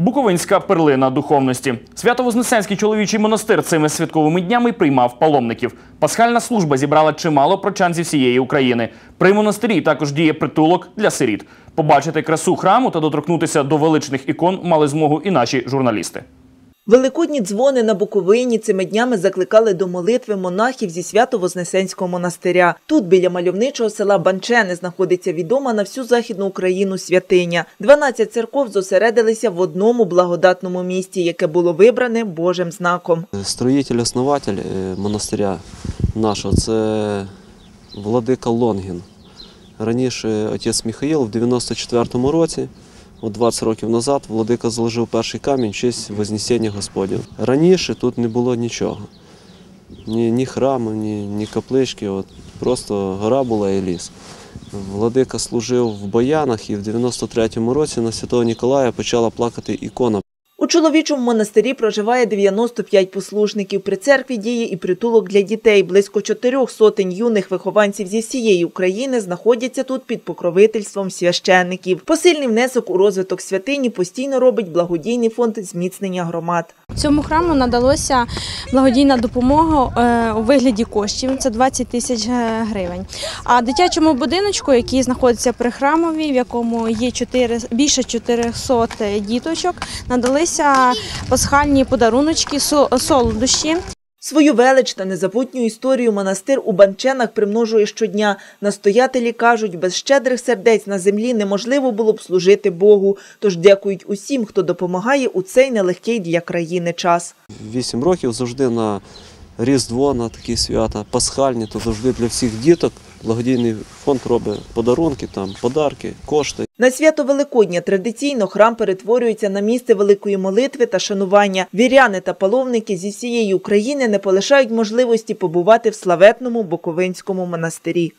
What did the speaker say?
Буковинська перлина духовності. Свято-Вознесенський чоловічий монастир цими святковими днями приймав паломників. Пасхальна служба зібрала чимало прочан зі всієї України. При монастирі також діє притулок для сиріт. Побачити красу храму та доторкнутися до величних ікон мали змогу і наші журналісти. Великодні дзвони на Буковині цими днями закликали до молитви монахів зі Свято-Вознесенського монастиря. Тут, біля мальовничого села Банчени, знаходиться відома на всю Західну Україну святиня. 12 церков зосередилися в одному благодатному місті, яке було вибране Божим знаком. Строїтель-основатель е, монастиря нашого це владика Лонгін. Раніше отець Михаїл в 94-му році, от 20 років назад, владика заложив перший камінь в честь Вознесення Господнього. Раніше тут не було нічого. Ні, ні храму, ні, ні каплички, от просто гора була і ліс. Владика служив в Боянах і в 93-му році на Святого Ніколая почала плакати ікона чоловічому монастирі проживає 95 послушників. При церкві діє і притулок для дітей. Близько чотирьох сотень юних вихованців зі всієї України знаходяться тут під покровительством священників. Посильний внесок у розвиток святині постійно робить благодійний фонд зміцнення громад. Цьому храму надалося благодійна допомога е, у вигляді коштів. Це 20 тисяч е, гривень. А дитячому будиночку, який знаходиться при храмові, в якому є 4, більше 400 діточок, надалися пасхальні подаруночки, солодощі. Свою велич та незабутню історію монастир у Банченах примножує щодня. Настоятелі кажуть, без щедрих сердець на землі неможливо було б служити Богу. Тож дякують усім, хто допомагає у цей нелегкий для країни час. Вісім років завжди на Різдво, на такі свята, пасхальні, то завжди для всіх діток благодійний фонд робить подарунки, там, подарки, кошти. На свято Великодня традиційно храм перетворюється на місце великої молитви та шанування. Віряни та паломники зі всієї України не полишають можливості побувати в славетному Буковинському монастирі.